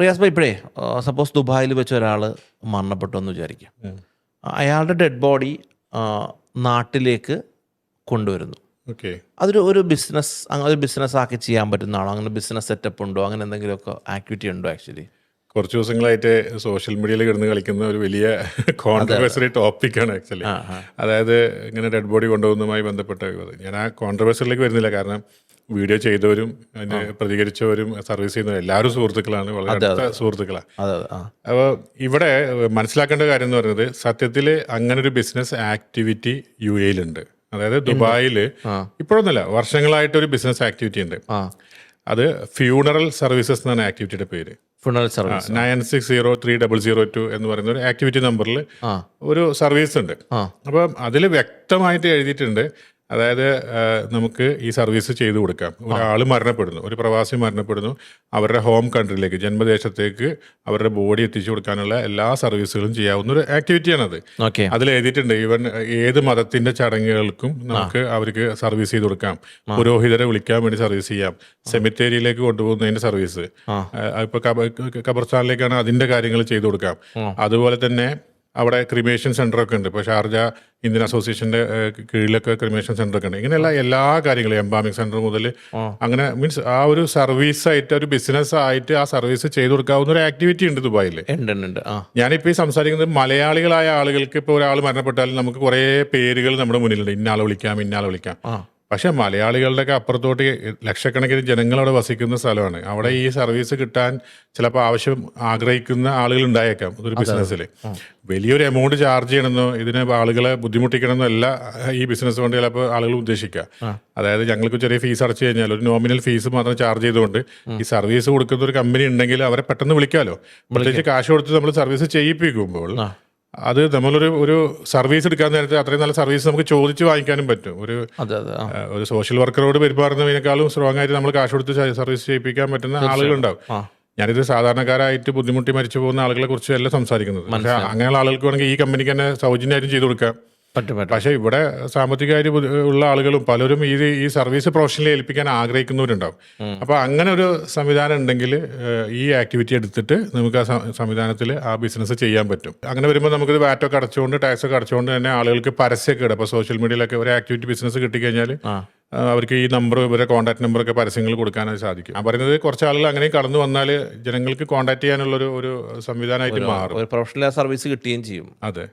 റിയാസ് ഭായി ഇപ്പോഴേ സപ്പോസ് ദുബായിൽ വെച്ച് ഒരാൾ മരണപ്പെട്ടു എന്ന് വിചാരിക്കും. അയാളുടെ ഡെഡ് ബോഡി നാട്ടിലേക്ക് കൊണ്ടുവരുന്നു. ഓക്കെ. അതൊരു ഒരു ബിസിനസ് അങ്ങനെ ഒരു ബിസിനസ് ആക്കി ചെയ്യാൻ പറ്റുന്ന ആളോ അങ്ങനെ ബിസിനസ് സെറ്റപ്പ് ഉണ്ടോ? അങ്ങനെ എന്തെങ്കിലുമൊക്കെ ആക്ടിവിറ്റി ഉണ്ടോ ആക്ച്വലി കുറച്ച് ദിവസങ്ങളായിട്ട് സോഷ്യൽ മീഡിയയിൽ കിടന്ന് കളിക്കുന്ന ഒരു വലിയ കോൺട്രവേഴ്സറി ടോപ്പിക്കാണ് ആക്ച്വലി അതായത് ഇങ്ങനെ ഡെഡ് ബോഡി കൊണ്ടുപോകുന്നതുമായി ബന്ധപ്പെട്ട ഞാൻ ആ കോൺട്രവേഴ്സറിലേക്ക് വരുന്നില്ല. കാരണം വീഡിയോ ചെയ്തവരും അതിനെ പ്രതികരിച്ചവരും സർവീസ് ചെയ്യുന്നവരും എല്ലാവരും സുഹൃത്തുക്കളാണ്. വളരെ അടുത്ത സുഹൃത്തുക്കളാണ് അപ്പോൾ ഇവിടെ മനസ്സിലാക്കേണ്ട കാര്യം എന്ന് പറയുന്നത് സത്യത്തിൽ അങ്ങനെ ഒരു ബിസിനസ് ആക്ടിവിറ്റി യു എയിലുണ്ട് അതായത് ദുബായിൽ ഇപ്പോഴൊന്നുമല്ല വർഷങ്ങളായിട്ട് ഒരു ബിസിനസ് ആക്ടിവിറ്റി ഉണ്ട്. അത് ഫ്യൂണറൽ സർവീസസ് എന്നാണ് ആക്ടിവിറ്റിയുടെ പേര്. Funeral service. Nine six zero three double zero two എന്ന് പറയുന്ന ഒരു ആക്ടിവിറ്റി നമ്പറിൽ ഒരു സർവീസ് ഉണ്ട്. അപ്പം അതിൽ വ്യക്തമായിട്ട് എഴുതിയിട്ടുണ്ട് അതായത് നമുക്ക് ഈ സർവീസ് ചെയ്തു കൊടുക്കാം. ഒരാൾ മരണപ്പെടുന്നു ഒരു പ്രവാസി മരണപ്പെടുന്നു അവരുടെ ഹോം കൺട്രിയിലേക്ക് ജന്മദേശത്തേക്ക് അവരുടെ ബോഡി എത്തിച്ചു കൊടുക്കാനുള്ള എല്ലാ സർവീസുകളും ചെയ്യാവുന്ന ഒരു ആക്ടിവിറ്റിയാണത്. അതിൽ എഴുതിയിട്ടുണ്ട് ഈവൻ ഏത് മതത്തിന്റെ ചടങ്ങുകൾക്കും നമുക്ക് അവർക്ക് സർവീസ് ചെയ്ത് കൊടുക്കാം. പുരോഹിതരെ വിളിക്കാൻ വേണ്ടി സർവീസ് ചെയ്യാം. സെമിത്തേരിയിലേക്ക് കൊണ്ടുപോകുന്നതിന്റെ സർവീസ്. ഇപ്പൊ ഖബർസ്ഥാനിലേക്കാണ് അതിന്റെ കാര്യങ്ങൾ ചെയ്തു കൊടുക്കാം. അതുപോലെ തന്നെ അവിടെ ക്രിമേഷൻ സെന്റർ ഒക്കെ ഉണ്ട്. ഇപ്പോൾ ഷാർജ ഇന്ത്യൻ അസോസിയേഷന്റെ കീഴിലൊക്കെ ക്രിമേഷൻ സെന്റർ ഒക്കെ ഉണ്ട്. ഇങ്ങനെയുള്ള എല്ലാ കാര്യങ്ങളും എംബാമിക് സെന്റർ മുതൽ അങ്ങനെ മീൻസ് ആ ഒരു സർവീസ് ആയിട്ട് ഒരു ബിസിനസ് ആയിട്ട് ആ സർവീസ് ചെയ്തു കൊടുക്കാവുന്ന ഒരു ആക്ടിവിറ്റി ഉണ്ട് ദുബായിൽ ഞാനിപ്പോൾ ഈ സംസാരിക്കുന്നത് മലയാളികളായ ആളുകൾക്ക് ഇപ്പോൾ ഒരാൾ മരണപ്പെട്ടാൽ നമുക്ക് കുറേ പേരുകൾ നമ്മുടെ മുന്നിലുണ്ട്. ഇന്നാളെ വിളിക്കാം ഇന്നാളെ വിളിക്കാം. ആ. പക്ഷെ മലയാളികളുടെയൊക്കെ അപ്പുറത്തോട്ട് ലക്ഷക്കണക്കിന് ജനങ്ങൾ അവിടെ വസിക്കുന്ന സ്ഥലമാണ്. അവിടെ ഈ സർവീസ് കിട്ടാൻ ചിലപ്പോൾ ആവശ്യം ആഗ്രഹിക്കുന്ന ആളുകൾ ഉണ്ടായേക്കാം ഒരു ബിസിനസ്സിൽ. വലിയൊരു എമൗണ്ട് ചാർജ് ചെയ്യണമെന്നോ ഇതിന് ആളുകളെ ബുദ്ധിമുട്ടിക്കണമെന്നോ അല്ല ഈ ബിസിനസ് കൊണ്ട് ചിലപ്പോൾ ആളുകൾ ഉദ്ദേശിക്കുക. അതായത് ഞങ്ങൾക്ക് ചെറിയ ഫീസ് അടച്ചു കഴിഞ്ഞാൽ ഒരു നോമിനൽ ഫീസ് മാത്രം ചാർജ് ചെയ്തുകൊണ്ട് ഈ സർവീസ് കൊടുക്കുന്ന ഒരു കമ്പനി ഉണ്ടെങ്കിൽ അവരെ പെട്ടെന്ന് വിളിക്കാമല്ലോ പ്രത്യേകിച്ച് കാശ് കൊടുത്ത് നമ്മൾ സർവീസ് ചെയ്യിപ്പിക്കുമ്പോൾ. അത് നമ്മളൊരു ഒരു സർവീസ് എടുക്കാൻ നേരത്തെ അത്രയും നല്ല സർവീസ് നമുക്ക് ചോദിച്ച് വാങ്ങിക്കാനും പറ്റും. ഒരു ഒരു സോഷ്യൽ വർക്കറോട് പെരുമാറുന്നതിനേക്കാളും സ്ട്രോങ് ആയിട്ട് നമ്മൾ കാശ് കൊടുത്ത് സർവീസ് ചെയ്യിപ്പിക്കാൻ പറ്റുന്ന ആളുകളുണ്ടാവും. ഞാനിത് സാധാരണക്കാരായിട്ട് ബുദ്ധിമുട്ടി മരിച്ചു പോകുന്ന ആളുകളെ കുറിച്ച് അല്ല സംസാരിക്കുന്നത്. പക്ഷേ അങ്ങനെയുള്ള ആളുകൾക്ക് വേണമെങ്കിൽ ഈ കമ്പനിക്ക് തന്നെ സൗജന്യമായിട്ടും ചെയ്തു കൊടുക്കാം. പക്ഷേ ഇവിടെ സാമ്പത്തിക ബുദ്ധി- ഉള്ള ആളുകളും പലരും ഈ ഈ സർവീസ് പ്രൊഫഷണലി ഏൽപ്പിക്കാൻ ആഗ്രഹിക്കുന്നവരുണ്ടാവും. അപ്പൊ അങ്ങനെ ഒരു സംവിധാനം ഉണ്ടെങ്കിൽ ഈ ആക്ടിവിറ്റി എടുത്തിട്ട് നമുക്ക് ആ സംവിധാനത്തിൽ ആ ബിസിനസ് ചെയ്യാൻ പറ്റും. അങ്ങനെ വരുമ്പോൾ നമുക്ക് വാറ്റ് ഒക്കെ അടച്ചുകൊണ്ട് ടാക്സ് ഒക്കെ അടച്ചുകൊണ്ട് തന്നെ ആളുകൾക്ക് പരസ്യമൊക്കെ ഇടും. അപ്പോൾ സോഷ്യൽ മീഡിയയിലൊക്കെ ഒരു ആക്ടിവിറ്റി ബിസിനസ് കിട്ടിക്കഴിഞ്ഞാൽ അവർക്ക് ഈ നമ്പർ ഇവരെ കോൺടാക്ട് നമ്പറൊക്കെ പരസ്യങ്ങൾ കൊടുക്കാനായി സാധിക്കും. ആ പറയുന്നത് കുറച്ച് ആളുകൾ അങ്ങനെ കടന്നു വന്നാൽ ജനങ്ങൾക്ക് കോൺടാക്ട് ചെയ്യാനുള്ള ഒരു ഒരു സംവിധാനമായിട്ട് മാറും പ്രൊഫഷണൽ സർവീസ് കിട്ടുകയും ചെയ്യും. അതെ.